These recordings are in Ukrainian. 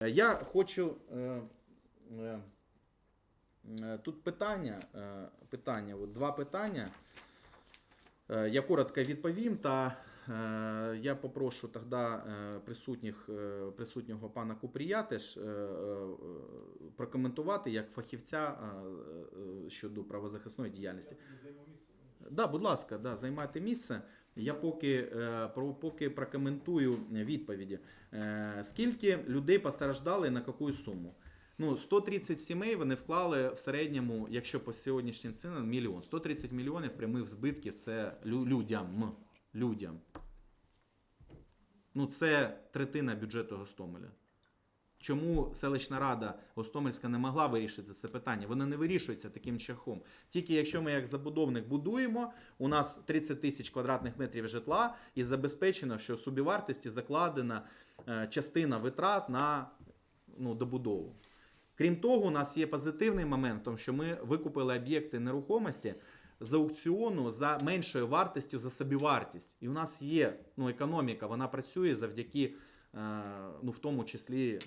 Е, Я хочу. Е, е, тут питання. Питання от два питання. Я коротко відповім, та я попрошу тоді присутніх, присутнього пана Купрія теж прокоментувати як фахівця щодо правозахисної діяльності. Да, будь ласка, да, займайте місце. Я поки, е, поки прокоментую відповіді. Е, Скільки людей постраждали на яку суму? Ну, 130 сімей вони вклали в середньому, якщо по сьогоднішнім цінам, мільйон. 130 мільйонів прямих збитків це людям. людям. Ну, це третина бюджету Гостомеля. Чому селищна рада Гостомельська не могла вирішити це питання? Воно не вирішується таким шляхом. Тільки якщо ми як забудовник будуємо, у нас 30 тисяч квадратних метрів житла і забезпечено, що собівартості закладена е, частина витрат на ну, добудову. Крім того, у нас є позитивний момент, тому що ми викупили об'єкти нерухомості з аукціону за меншою вартістю за собівартість. І у нас є ну, економіка, вона працює завдяки, е, ну, в тому числі,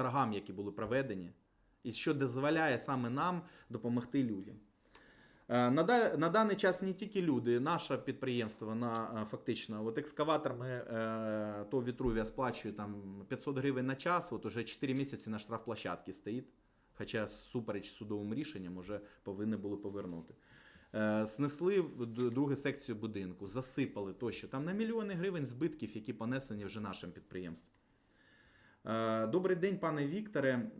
торгам, які були проведені, і що дозволяє саме нам допомогти людям. Е, На, даний час не тільки люди, наше підприємство на е, фактично, от екскаватор ми е, то Вітрувія сплачує там 500 гривень на час, от уже 4 місяці на штрафплощадці стоїть. Хоча супереч судовим рішенням вже повинні були повернути. Снесли другу секцію будинку, засипали тощо. Там на мільйони гривень збитків, які понесені вже нашим підприємством. Е, Добрий день, пане Вікторе.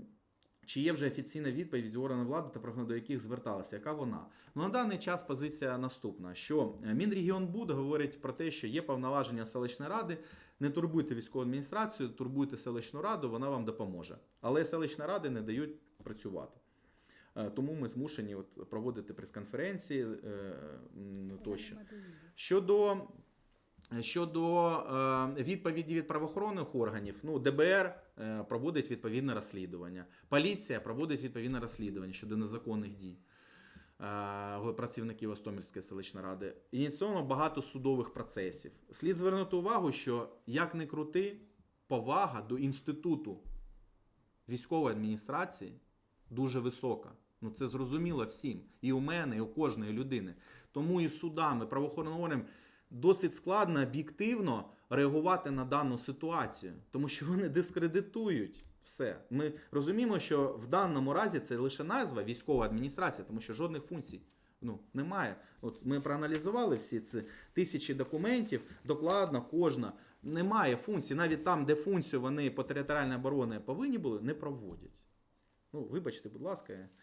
Чи є вже офіційна відповідь від органів влади та програмів, до яких зверталися? Яка вона? Ну, на даний час позиція наступна: що Мінрегіонбуд говорить про те, що є повноваження селищної ради. Не турбуйте військову адміністрацію, турбуйте селищну раду, вона вам допоможе. Але селищні ради не дають працювати. Е, Тому ми змушені от проводити прес-конференції е, тощо. Щодо, щодо е, відповіді від правоохоронних органів, ну, ДБР е, проводить відповідне розслідування. Поліція проводить відповідне розслідування щодо незаконних дій е, працівників Остомільської селищної ради. Ініційовано багато судових процесів. Слід звернути увагу, що як не крути, повага до інституту військової адміністрації дуже висока. Ну це зрозуміло всім. І у мене, і у кожної людини. Тому і судами, правоохоронним досить складно об'єктивно реагувати на дану ситуацію, тому що вони дискредитують все. Ми розуміємо, що в даному разі це лише назва військова адміністрація, тому що жодних функцій. Ну, немає. От ми проаналізували всі ці тисячі документів, докладно, кожна. Немає функцій. Навіть там, де функцію вони по територіальній обороні повинні були, не проводять. Ну, вибачте, будь ласка.